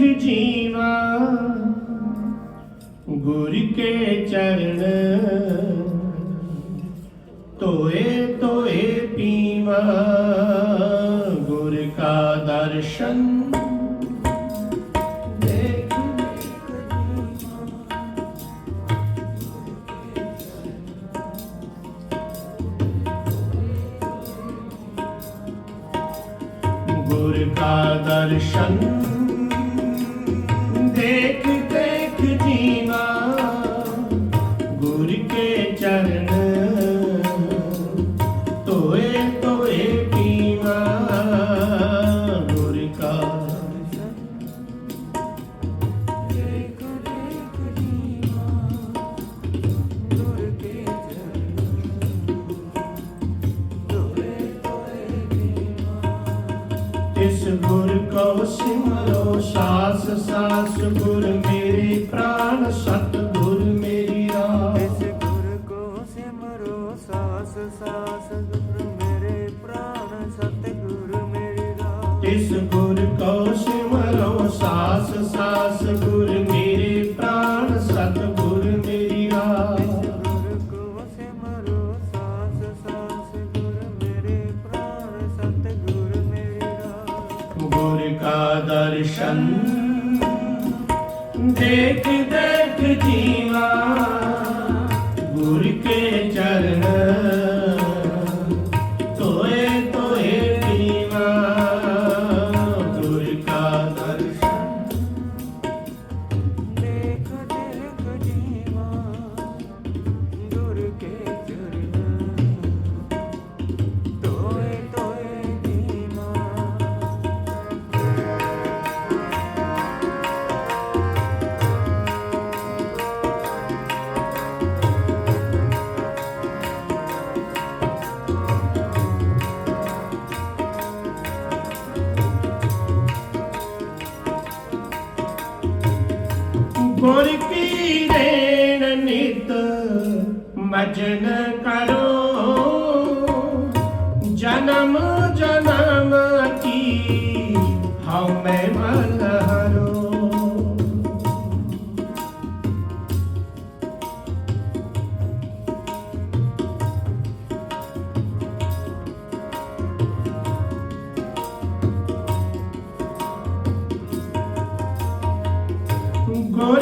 ਜੀਵਾ ਗੁਰ ਕੇ ਚਰਨ ਤੋਏ ਤੋਏ ਪੀਵਾ ਗੁਰ ਕਾ ਦਰਸ਼ਨ ਦੇਖ गुर का दर्शन দেখিতে ਇਸ ਗੁਰ ਕੋ ਸਿਮਰੋ ਸਾਸ ਸਾਸ ਗੁਰ ਮੇਰੇ ਪ੍ਰਾਨ ਸਤ ਗੁਰ ਮੇਰੀ ਰਾਹ ਇਸ ਗੁਰ ਕੋ ਸਿਮਰੋ ਸਾਸ ਸਾਸ ਗੁਰ ਮੇਰੇ ਪ੍ਰਾਨ ਸਤਿਗੁਰ ਮੇਰੀ ਰਾਹ ਇਸ ਗੁਰ ਕੋ ਸਿਮਰੋ ਸਾਸ ਸਾਸ ਗੁਰ ਦਰਸ਼ਨ। ਦੇਖ ਦੇਖ ਜੀਵਾ ਗੁਰ ਕੀ ਰੇਣ ਨਿਤ ਮਜਨ ਕਰੋ। ਗੁਰ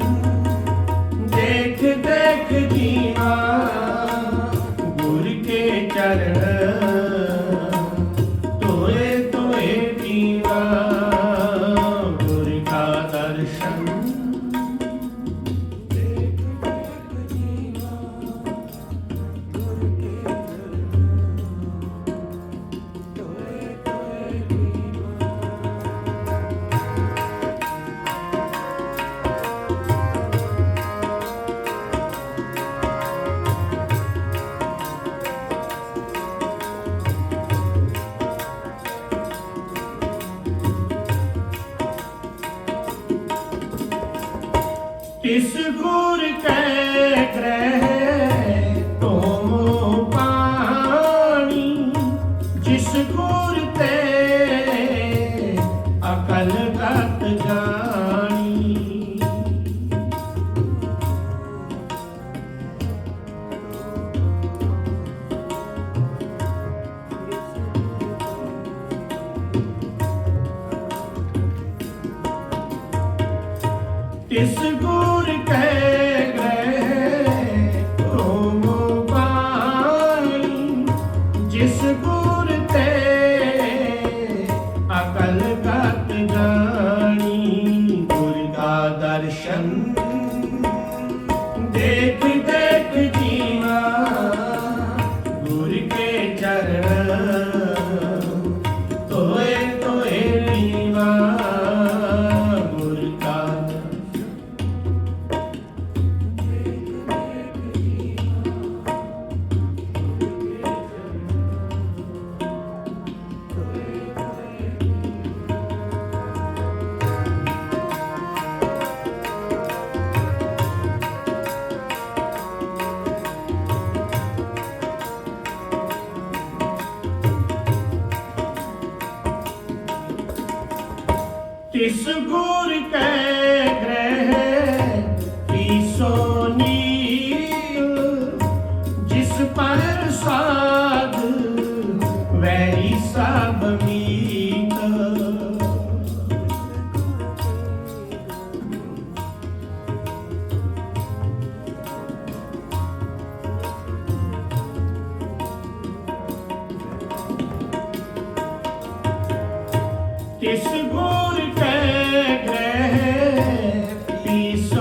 ਦੇਖ ਤੇ ਅਕਲ ਘਟ ਜਾ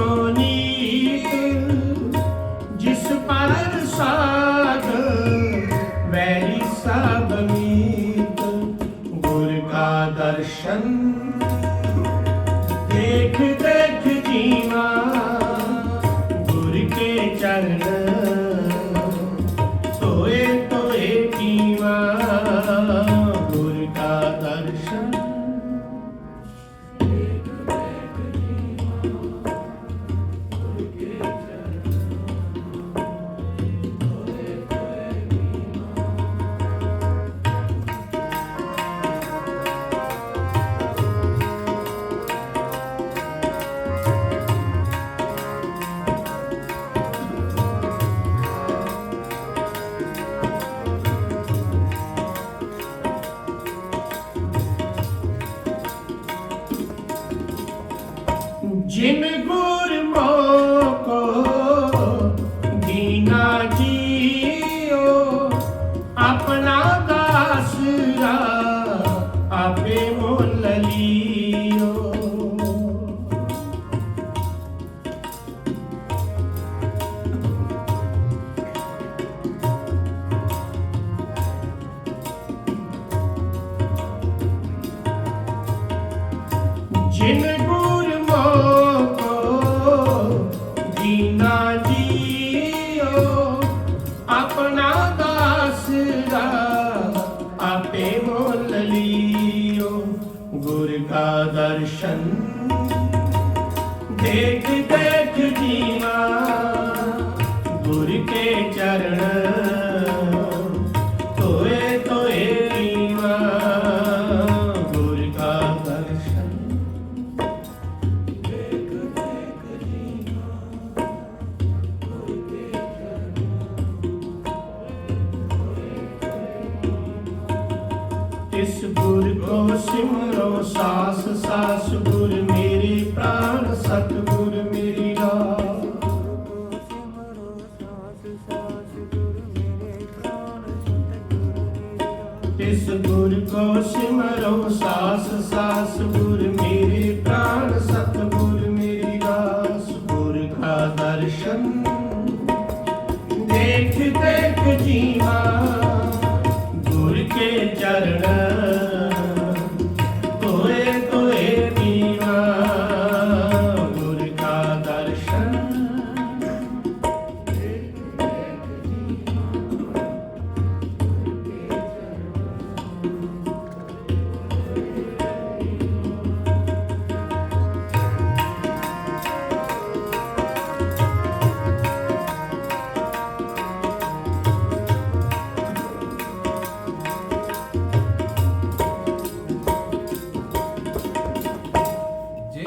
Johnny. ਜਿਨ ਗੁਰ ਮੋਕੋ ਜੀਓ ਆਪਣਾ ਦਾਸਰਾ ਆਪੇ ਮੁੱਲ ਲਿਓ। ਜਿਨ ਜਿਸ ਗੁਰ ਕੋ ਸਿਮਰਉ ਸਾਸ ਸਾਸ ਗੁਰ ਮੇਰੇ ਪ੍ਰਾਨ ਸਤ ਗੁਰ ਮੇਰੀ ਰਾਸ ਗੁਰ ਕਾ ਦਰਸ਼ਨ। ਦੇਖ ਦੇਖ ਜੀ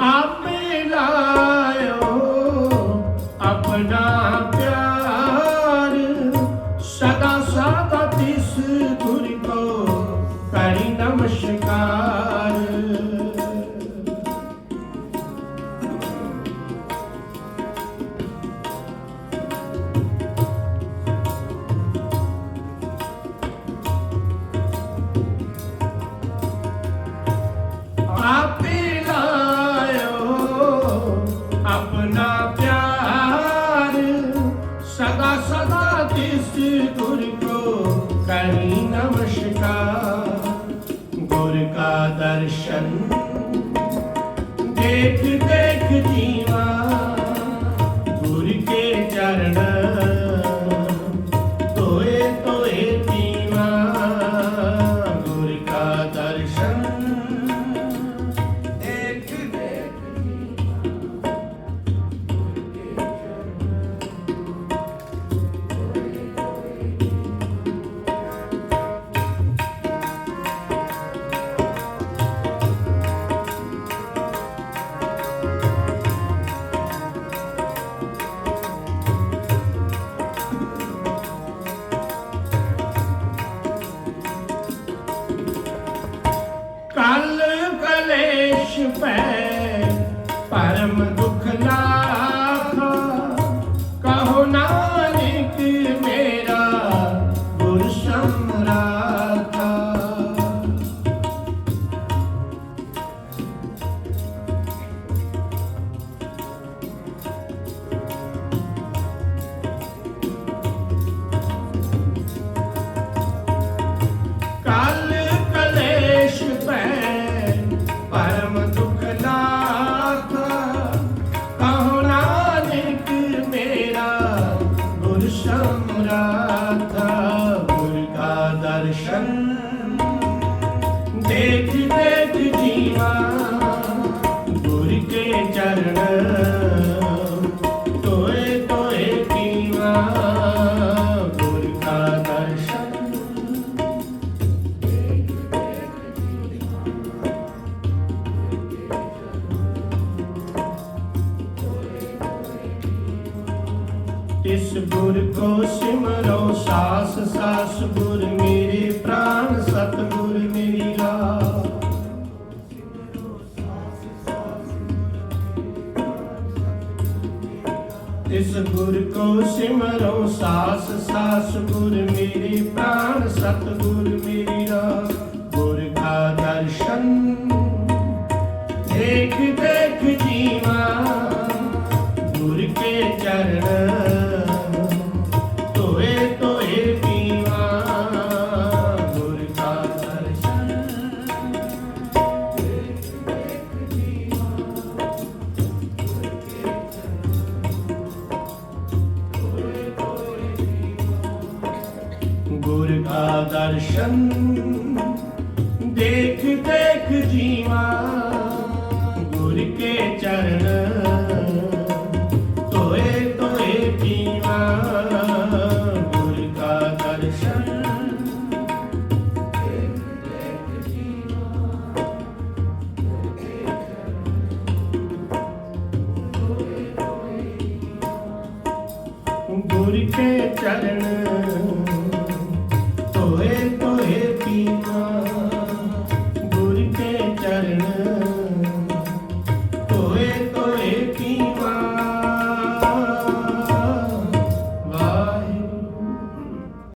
Amén. Carlos. ਇਸ ਗੁਰ ਕੋ ਸਿਮਰੋ ਸਾਸ ਸਾਸ ਗੁਰ ਮੇਰੇ ਪ੍ਰਾਨ ਸਤ ਗੁਰ ਮੇਰੀ ਰਾਹ। ਗੁਰ ਕਾ ਦਰਸ਼ਨ, ਦੇਖ ਦੇਖ ਜੀਵਾ। ਦਰਸ਼ਨ ਦੇਖ ਦੇਖ ਜੀਵਾ ਗੁਰ ਕੇ ਚਰਨ ਤੋਏ ਤੋਏ ਪੀਵਾ ਗੁਰ ਕਾ ਦਰਸ਼ਨ ਗੁਰ ਕੇ ਚਰਨ ਤੋਏ ਤੋਏ ਪੀਵਾ